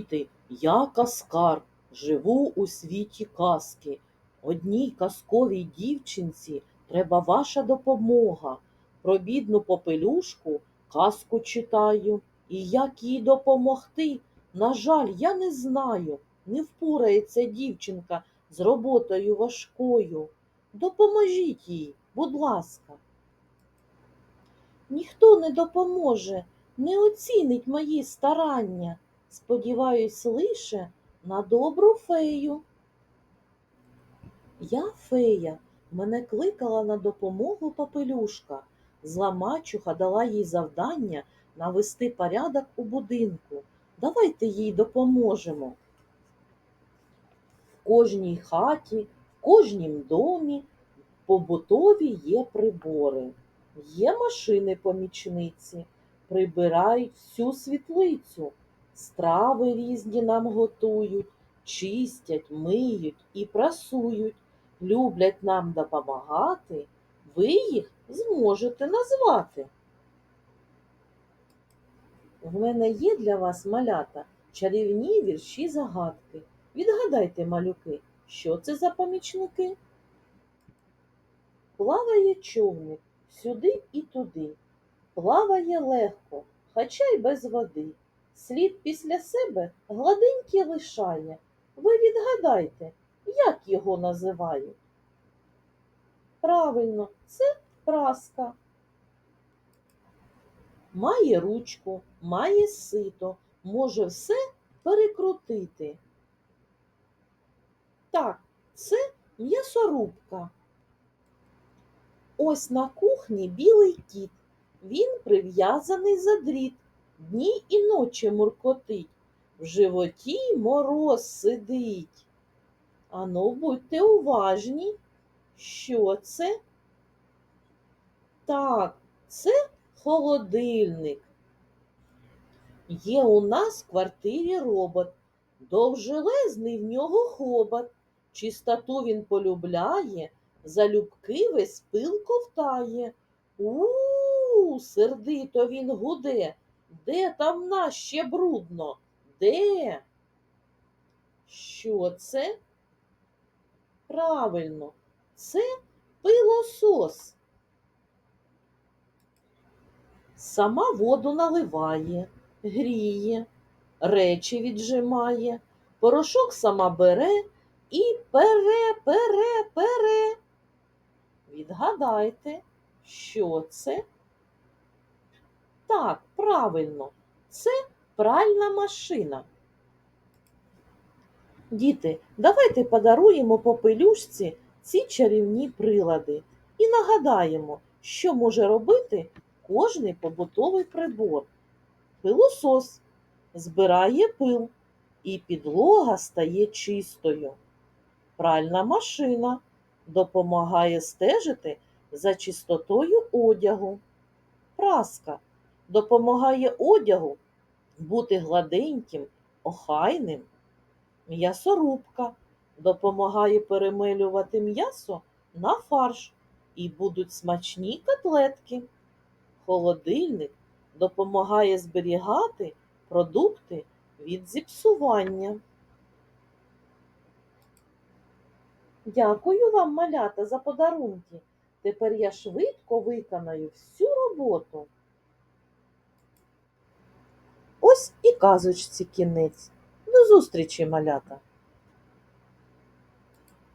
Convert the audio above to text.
Діти, я каскар, живу у світі казки. Одній казковій дівчинці треба ваша допомога. Про бідну попелюшку казку читаю. І як їй допомогти? На жаль, я не знаю. Не впорається дівчинка з роботою важкою. Допоможіть їй, будь ласка. Ніхто не допоможе, не оцінить мої старання. Сподіваюсь лише на добру фею. Я фея, мене кликала на допомогу попелюшка. Зла мачуха дала їй завдання навести порядок у будинку. Давайте їй допоможемо. В кожній хаті, в кожнім домі побутові є прибори. Є машини-помічниці, прибирають всю світлицю, страви різні нам готують, чистять, миють і прасують, люблять нам допомагати, ви їх зможете назвати. В мене є для вас малята чарівні вірші загадки. Відгадайте, малюки, що це за помічники? Плаває човник сюди і туди, плаває легко, хоча й без води. Слід після себе гладенький лишає. Ви відгадайте, як його називають? Правильно, це праска. Має ручку, має сито, може все перекрутити. Так, це м'ясорубка. Ось на кухні білий кіт. Він прив'язаний за дріт, дні і ночі муркотить, в животі мороз сидить. Ану, будьте уважні, що це? Так, це холодильник. Є у нас в квартирі робот, довжелезний в нього хобот. Чистоту він полюбляє, залюбки весь пил ковтає. У, сердито він гуде. Де там нас ще брудно? Де? Що це? Правильно, це пилосос. Сама воду наливає, гріє, речі віджимає, порошок сама бере і пере, пере, пере. Відгадайте, що це? Так, правильно, це пральна машина. Діти, давайте подаруємо попелюшці ці чарівні прилади і нагадаємо, що може робити кожний побутовий прибор. Пилосос збирає пил, і підлога стає чистою. Пральна машина допомагає стежити за чистотою одягу. Праска допомагає одягу бути гладеньким, охайним. М'ясорубка допомагає перемелювати м'ясо на фарш і будуть смачні котлетки. Холодильник допомагає зберігати продукти від зіпсування. Дякую вам, малята, за подарунки. Тепер я швидко виконаю всю роботу. Ось і казочці кінець. До зустрічі, малята!